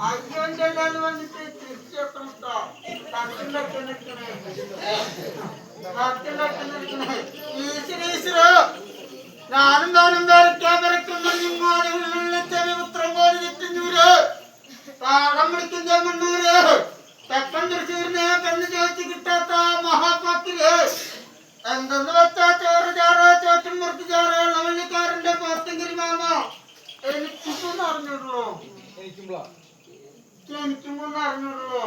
അയ്യോന്റെ എല്ലാരും വന്നിട്ട് തിരിച്ചെത്തണം ട്ടോ. തട്ടിലൊക്കെ നിൽക്കണേ. തട്ടിലൊക്കെ നിൽക്കണേ. ഈശ്വര, ഈശ്വര. ഞാനും താനും വരയ്ക്കാൻ വരയ്ക്കുന്ന നിങ്ങോട് ഉള്ളിലെ പോലെ കിട്ടാത്ത മഹാപാക്കിൽ എന്തെന്ന് വെച്ചാ ചോറ് ചാറ് ചോറ്റും മുറുക്ക് ചാറ് വെള്ളവള്ളിക്കാരന്റെ പോത്തങ്കിരി മാമ എനിക്കിപ്പം അറിഞ്ഞിട്ടുള്ളൂ എനിക്കുമ്പൊന്ന് അറിഞ്ഞിട്ടുള്ളൂ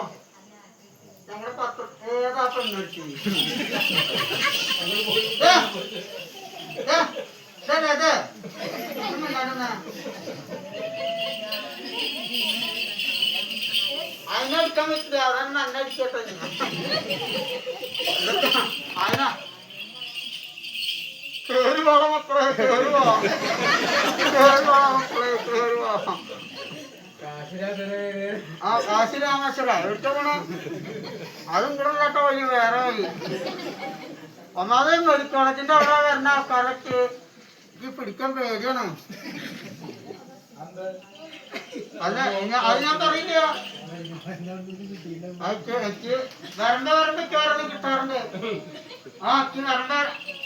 ഞങ്ങളുടെ പത്ര ഏതാ പെണ്ണുറ്റി അതിനെടുക്കാൻ പറ്റില്ല. അതാണ് നന്നെ അടിക്കട്ടെ അതിനാ കേറി വാ മക്കളെ കേറി വാ. കേറി വാ മക്കളെ കേറി വാ. അതും കൂടെ കേട്ട വഴി വേറെ വഴി. ഒന്നാമത് മെഡിക്കോളജിന്റെ അവിടെ വരുന്ന ആൾക്കാരൊക്കെ എനിക്ക് പിടിക്കാൻ പേടിയാണ്. അല്ല അത് ഞാൻ പറയില്ല. എനിക്ക് വരണ്ട വരണ്ട കേരളം കിട്ടാറുണ്ട്. ആ എനിക്ക് വരണ്ട.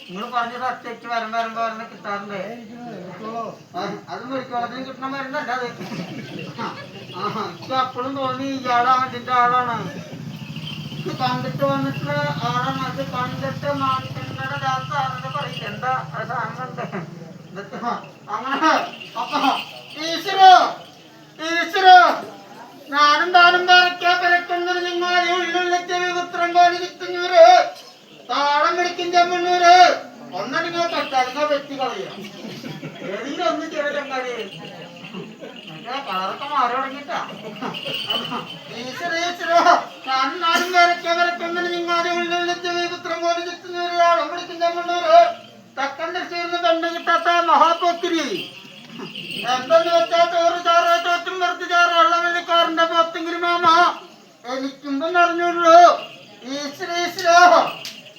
നിങ്ങൾ പറഞ്ഞ സത്യക്ക് വരണ്ട വരണ്ട വരണ്ട കിട്ടാറുണ്ട്. അത് മെഡിക്കോളജിന് കിട്ടണ മരുന്നല്ല അത്. എനിക്ക് അപ്പോഴും തോന്നി ഇയാളാണ് ഇതിന്റെ ആളാണ്. കണ്ടിട്ട് വന്നിട്ടുള്ള ആളാണ്. അത് കണ്ടിട്ട് മാണിക്കണ്ണയുടെ ദാസാണെന്ന് പറയില്ല എന്താ അത് സാധനം അങ്ങനെ അപ്പൊ ഈശ്വരോ ഈശ്വരോ ഞാനും താനും പറയ്ക്കാ പിറക്കുന്നത് നിങ്ങളെ ഉള്ളിലെത്തിയ വിപുത്രം പുത്രം പോലെ കിട്ടുന്നവര് താളം പിടിക്കും ചെമ്മണ്ണൂര് ഒന്നടിങ്ങോ തൊട്ടടിങ്ങോ വെട്ടി കളയുക. ഏതെങ്കിലും ഒന്ന് ചെറിയ കളറൊക്കെ മാറി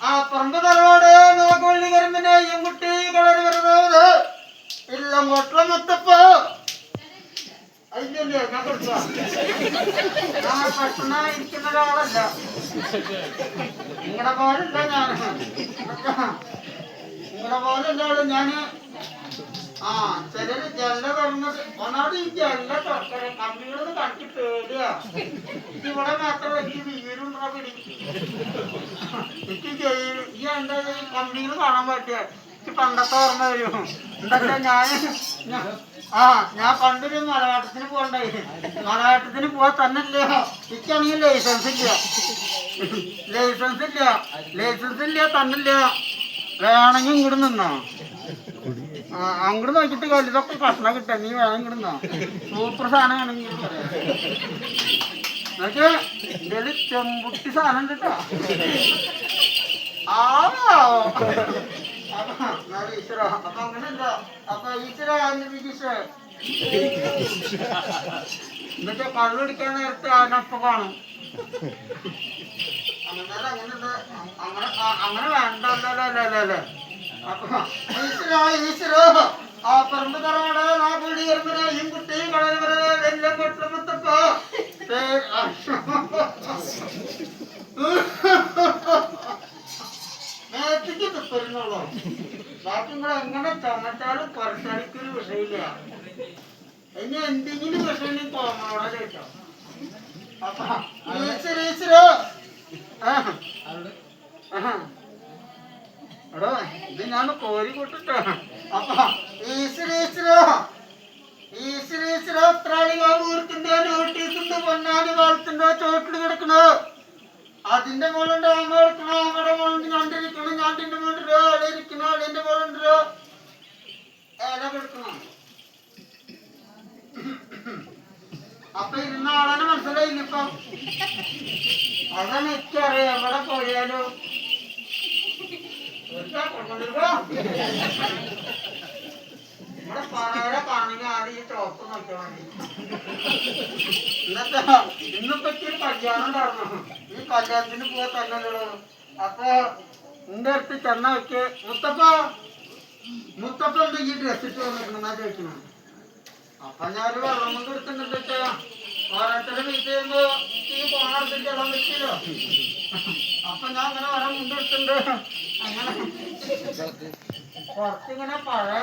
ആ പറമ്പ് തറവാട് നോക്കവള്ളി ഇല്ല മൊട്ട മൊത്തപ്പോ അതില്ലേ ഞാൻ കൊടുക്കുക ഞാൻ ഇരിക്കുന്ന ഒരാളല്ല. നിങ്ങളുടെ ഞാൻ. നിങ്ങളുടെ പോലല്ല ഞാൻ ആ ചിലര് ജല്ല പറഞ്ഞത് ഒന്നാമത് ഈ ജല്ല കമ്പികളൊന്ന് കണ്ടിട്ട് പേടിയാ. ഇവിടെ മാത്രമല്ല എനിക്ക് വീടുണ്ടോ എനിക്ക് ഈ എന്താ കമ്പികൾ കാണാൻ പറ്റിയ എനിക്ക് പണ്ടത്തെ ഓർമ്മ വരും. എന്താ ഞാൻ ആ ഞാൻ പണ്ടൊരു മലയാട്ടത്തിന് പോകണ്ടേ? മലയാട്ടത്തിന് പോവാൻ തന്നില്ല എനിക്കാണെങ്കിൽ ലൈസൻസ് ഇല്ല. ലൈസൻസ് ഇല്ല. ലൈസൻസ് ഇല്ല തന്നില്ല വേണമെങ്കിൽ ഇങ്ങോട്ട് നിന്നോ. ആ, അങ്ങോട്ട് നോക്കിട്ട് കല്ല് ഇതൊക്കെ കഷ്ണം കിട്ടാ. നീ വേണം ഇങ്ങോട്ട് നിന്നോ. സൂപ്പർ സാധനം വേണമെങ്കിൽ ഇതിൽ ചെമ്പുട്ടി സാധനം കിട്ടാ. ആ അപ്പൊ എന്നാൽ ഈശ്വര അപ്പൊ അങ്ങനെയല്ല. അപ്പൊ ഈശ്വര അതിന്റെ വിജീഷ എന്നിട്ട് കള്ളുടിക്കാൻ നേരത്തെ അതിനൊപ്പം കാണും. അങ്ങനെ അങ്ങനെ അങ്ങനെ അങ്ങനെ വേണ്ടല്ലേ അപ്പൊ ഈശ്വര ഈശ്വര. ആ പറമ്പ് തറവാട് ആ എറുമ്പനെയും കുട്ടിയും കളയുന്നത് എല്ലാം കൊട്ടുമുത്തപ്പോ ബാക്കി നിങ്ങൾ എങ്ങനെ ചുമച്ചാലും കുറച്ചടിക്കൊരു വിഷയമില്ല. ഇനി എന്തെങ്കിലും വിഷയം തോന്നോടെ കേട്ടോ. എടോ ഇത് ഞാൻ കോരി കൂട്ടിട്ടോ. അപ്പൊ ഈശ്വരീശ്വരോ ഈശ്വരീശ്വരോ എത്ര ആളുകൾ ബാബൂർക്കിന്റെ നോട്ടീസിന്റെ പൊന്നാനി വളത്തിന്റെ ചോട്ടിൽ കിടക്കണോ അതിന്റെ മുകളിലുണ്ട് അമ്മ എടുക്കണോ അമ്മയുടെ മുകളിൽ ഞാൻ ഞാണ്ടിന്റെ മുകളിലോ അവിടെ ഇരിക്കണോ അതിന്റെ കൊടുക്കണോ? അപ്പൊ ഇരുന്ന ആളെ മനസ്സിലായില്ല ഇപ്പൊ അതാണ് എനിക്കറിയാം എവിടെ പോയാലും. ഇവിടെ പാറയുടെ കാണെങ്കിൽ ആദ്യം ഈ ചോപ്പ് നോക്കിയാൽ മതി. എന്നിട്ടാ ഇന്നിപ്പറ്റി ഒരു കല്യാണം നടന്നു ഈ കല്യാണത്തിന് പോയ തന്നല്ലോ അപ്പൊ എന്റെ അടുത്ത് ചെന്ന വെച്ച് മുത്തപ്പ മുത്തപ്പ എന്താ ഈ ഡ്രസ് ഇട്ട് വന്നിട്ടുണ്ടെന്നാ ചോദിക്കണം? അപ്പൊ ഞാനൊരു വെള്ളം കൊണ്ട് എടുത്തിട്ടുണ്ട് വെച്ചാ ഓരോരുത്തരെ വീട്ടിൽ ചെയ്യുമ്പോ ഈ ഫോണെടുത്തിട്ട് വെള്ളം വെച്ചില്ലോ അപ്പൊ ഞാൻ അങ്ങനെ വെള്ളം കൊണ്ടെടുത്തിട്ടുണ്ട് അങ്ങനെ കുറച്ചിങ്ങനെ പഴയ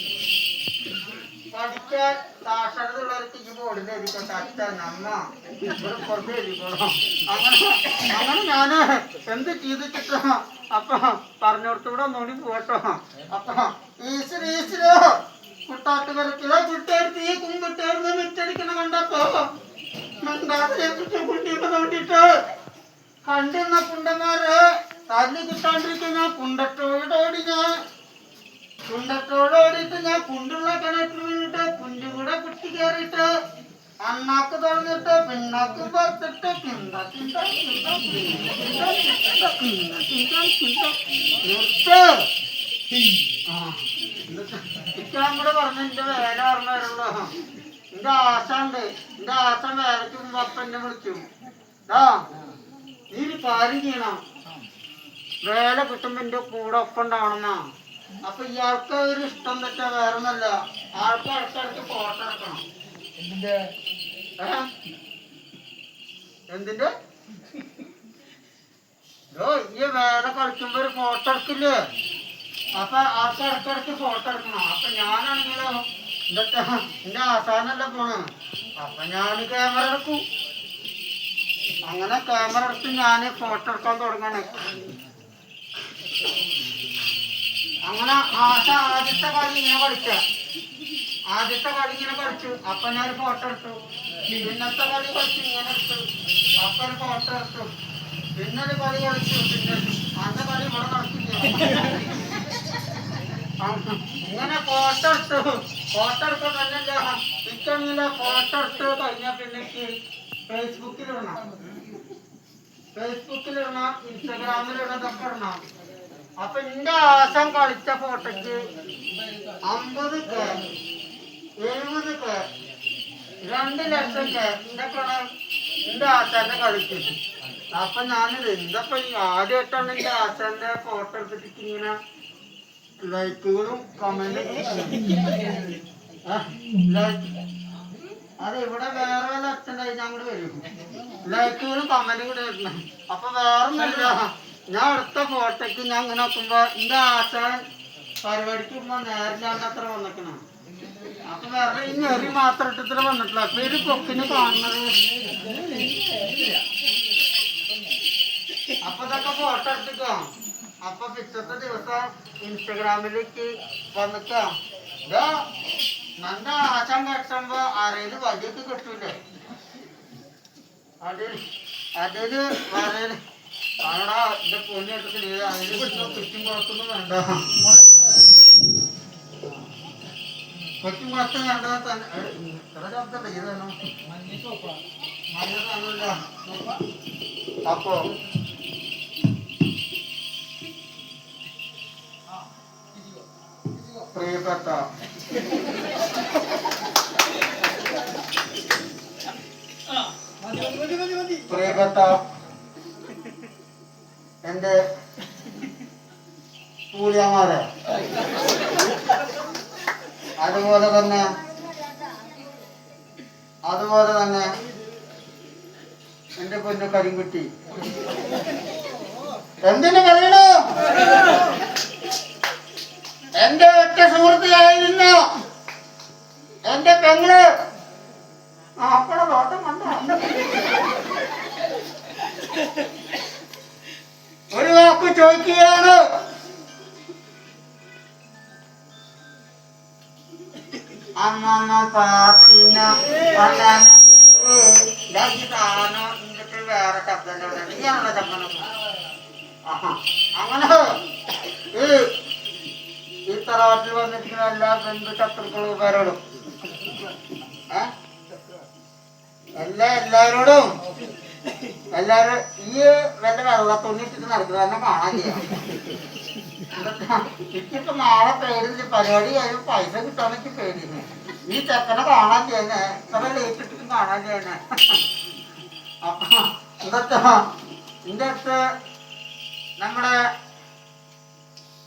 അങ്ങനെ ഞാൻ എന്ത് ചെയ്തിട്ടോ അപ്പൊ പറഞ്ഞോടത്തൂടെ ഒന്നുകൂടി പോട്ടോ അപ്പൊ ഈശ്വര ഈശ്വര കുട്ടാട്ടുകരത്തിലെ കുട്ടിയെടുത്ത് ഈ കുമ്പിട്ടേർന്ന് മിറ്റടിക്കണ കണ്ടപ്പോ മിണ്ടാതെ കുട്ടിയുടെ നോട്ടിട്ട് കണ്ടിരുന്ന പുണ്ടന്മാര് തല്ലി കിട്ടാണ്ടിരിക്കുന്ന പുണ്ടത്തോടോടി ഞാൻ. കുണ്ടത്തോടോടിയിട്ട് ഞാൻ കുണ്ടുള്ള കിണറ്റിൽ വീണിട്ട് പുല്ലും കൂടെ കുട്ടി കയറിയിട്ട് അണ്ണാക്ക് തുറന്നിട്ട് പിണ്ണാക്ക് പുറത്തിട്ട് ഇക്കാൻ കൂടെ പറഞ്ഞു എന്റെ വേല ഓർമ്മ വരുള്ളൂ എന്റെ ആശാണ്ട് എന്റെ ആശ വേലയ്ക്ക് മുമ്പ് അപ്പന്നെ വിളിച്ചു. ആ നീ ഒരു കാര്യം ചെയ്യണം. വേല കിട്ടുമ്പോ എന്റെ കൂടെ ഒപ്പം ഉണ്ടാവണമെന്നാ അപ്പൊ ഇയാൾക്ക് ഒരു ഇഷ്ടം വെച്ചാ വേറെ ഒന്നല്ല ആൾക്ക് അടുത്തടുത്ത് ഫോട്ടോ എടുക്കണം? എന്തിന്റെ? ഓ ഈ വേല കളിക്കുമ്പോ ഒരു ഫോട്ടോ എടുക്കില്ലേ? അപ്പൊ ആൾക്ക് അടുത്തടുത്ത് ഫോട്ടോ എടുക്കണം. അപ്പൊ ഞാനാണെങ്കിലോ ഇതൊക്കെ എന്റെ ആസാനല്ല പോണ്. അപ്പൊ ഞാൻ ക്യാമറ എടുക്കും. അങ്ങനെ ക്യാമറ എടുത്ത് ഞാൻ ഫോട്ടോ എടുക്കാൻ തുടങ്ങാണ്. അങ്ങനെ ആശ ആദ്യത്തെ കളി ഇങ്ങനെ കളിച്ച ആദ്യത്തെ കളി ഇങ്ങനെ കളിച്ചു. അപ്പൊ ഞാൻ ഒരു ഫോട്ടോ എടുത്തു. പിന്നത്തെ കളി കളിച്ചു ഇങ്ങനെ എടുത്തു. അപ്പൊ ഒരു ഫോട്ടോ എടുത്തു. പിന്നെ ഒരു കളിച്ചു. പിന്നെ അന്ന കളി ഇവിടെ നടക്കില്ല. ഇങ്ങനെ ഫോട്ടോ എടുത്തു. ഫോട്ടോ എടുത്തു തന്നെയല്ല ഇക്കണില്ല ഫോട്ടോ എടുത്തു കഴിഞ്ഞാൽ പിന്നെ ഫേസ്ബുക്കിലിടണം ഫേസ്ബുക്കിലിടണം ഇൻസ്റ്റഗ്രാമിലിടണം ഇതൊക്കെ ഇടണം. അപ്പൊ എന്റെ ആശം കളിച്ച ഫോട്ടോക്ക് അമ്പത് കെ എഴുപത് കെ രണ്ട് ലക്ഷം കെ പ്രണം എന്റെ ആശാന്റെ കളിച്ചത്. അപ്പൊ ഞാനിത് എന്തപ്പൊ ആദ്യമായിട്ടാണ് എന്റെ ആശാന്റെ ഫോട്ടോ എടുത്തിട്ട് ഇങ്ങനെ ലൈക്കുകളും കമന്റും അത് ഇവിടെ വേറെ വല്ല അച്ഛന്റെ അങ്ങോട്ട് വരും. ലൈക്കുകളും കമന്റും കൂടെ വരണം. അപ്പൊ വേറൊന്നല്ല ഞാൻ അടുത്ത ഫോട്ടോക്ക് ഞാൻ ഇങ്ങനെ നോക്കുമ്പോ എന്റെ ആശാൻ പരിപാടിക്ക് മുമ്പ് നേരിലാണ് അത്ര വന്നിക്കണം. അപ്പൊ വേറെ ഈ ഞെറി മാത്രം ഇട്ടിട്ട് വന്നിട്ടില്ല. അപ്പൊ ഒരു കൊക്കിന് കാണുന്നത്. അപ്പൊ ഇതൊക്കെ ഫോട്ടോ എടുത്തിക്കോ. അപ്പൊ പിറ്റത്തെ ദിവസം ഇൻസ്റ്റഗ്രാമിലേക്ക് വന്നിട്ടോ ഇതാ നല്ല ആശാൻ കെട്ടുമ്പോ ആരേലും വടിയൊക്കെ കിട്ടൂലേ. അതിൽ അതിൽ വളരെ ആടാ എന്റെ പൊന്നിട്ട് അതിന് കിട്ടുന്ന കുറ്റും കുളത്തൊന്നും വേണ്ട. കുറ്റും കുളത്തും വേണ്ട. തന്നെ. എത്ര ശബ്ദം ചെയ്താണോ മഞ്ഞ അപ്പോ? പ്രിയപ്പെട്ട. പ്രിയപ്പെട്ട എന്റെ പൂലിയമാരെ അതുപോലെ തന്നെ അതുപോലെ തന്നെ എന്റെ പൊന്നു കരിങ്കുട്ടി. എന്തിനു പറയണോ? എന്റെ ഒറ്റ സുഹൃത്തിയായിരുന്ന. എന്റെ പെങ്ങൾ. ആ അപ്പടെ നോട്ടം കണ്ടോ? ചോദിക്കുകയാണ്. ശബ്ദം അങ്ങനെ. ഈ വന്നിരിക്കുന്ന എല്ലാ ബന്ധു ശത്രുക്കളും ഏ? എല്ലാ എല്ലാവരോടും. എല്ലാരും ഈ വല്ല വെള്ള തുണി ഇട്ടിട്ട് നടക്കുന്നത് തന്നെ കാണാൻ ചെയ്യാം. നാളെ പേടില്ല പരിപാടി കഴിയും പൈസ കിട്ടാന്നൊക്കെ പേടിയുന്നു ഈ ചെക്കനെ കാണാൻ ചെയ്യുന്നേ ഇത്ര ലേറ്റ് ഇട്ടിട്ട് കാണാൻ ചെയ്യുന്നേ അപ്പൊ എന്താ എന്റെ അടുത്ത് നമ്മുടെ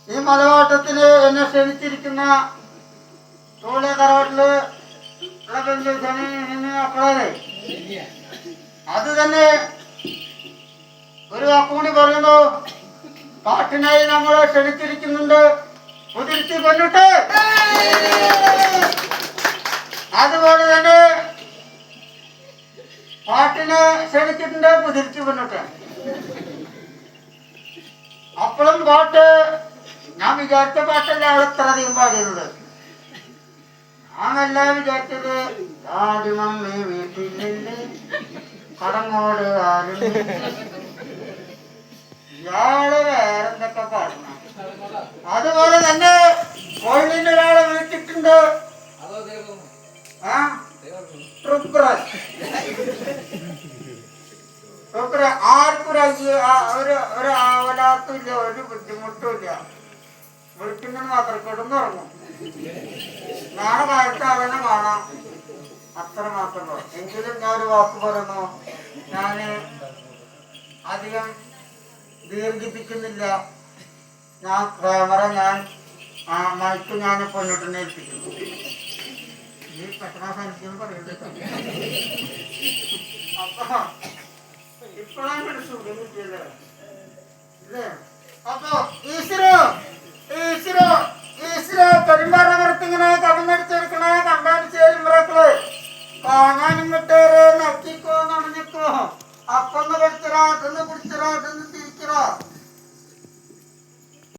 ഈ മലവാട്ടത്തിൽ എന്നെ ക്ഷണിച്ചിരിക്കുന്ന തോളിയ തറവാട്ടിൽ ഉള്ള അത് തന്നെ ഒരു വാക്കുകൂടി പറയുന്നു. പാട്ടിനായി നമ്മളെ ക്ഷണിച്ചിരിക്കുന്നുണ്ട്. കുതിർത്തി കൊല്ലിട്ട് അതുപോലെ തന്നെ പാട്ടിനെ ക്ഷണിച്ചിട്ടുണ്ട് കുതിർത്തി കൊല്ലിട്ട് അപ്പോഴും പാട്ട് ഞാൻ വിചാരിച്ച പാട്ടല്ല അവിടെ ഇത്ര അധികം പാടിയത് ഞാനല്ല വിചാരിച്ചത് ആടി മമ്മി വീട്ടിലില്ലേ? കടങ്ങോട് ആരും ഇയാൾ വേറെന്തൊക്കെ പാടണം. അതുപോലെ തന്നെ കോഴിന്റെ ഒരാളെ വിളിച്ചിട്ടുണ്ട്. ആ? ആർക്കും ഒരു അയ്യ- ആ- ഒരു ബുദ്ധിമുട്ടുമില്ല മാത്രം കിടന്നുറങ്ങും. നാളെ കാലത്ത് അവനെ കാണാം. അത്ര മാത്രമേ എങ്കിലും ഞാൻ ഒരു വാക്ക് പറയുന്നു. ഞാൻ അധികം ദീർഘിപ്പിക്കുന്നില്ല. ഞാൻ ക്യാമറ ഞാൻ ആ മൈക്ക് ഞാൻ പൊന്നിട്ടിനെ ഏൽപ്പിക്കുന്നു. ഈ പെട്ടെന്ന് എനിക്ക് പറയുന്നത് അപ്പൊ ഇപ്പോഴാണ് അപ്പൊ ഈശ്വരോ ഈശ്വരോ ഈശ്വരോ വിട്ടേരെ നക്കിക്കോ നടന്നിക്കോ അപ്പൊന്ന് っら。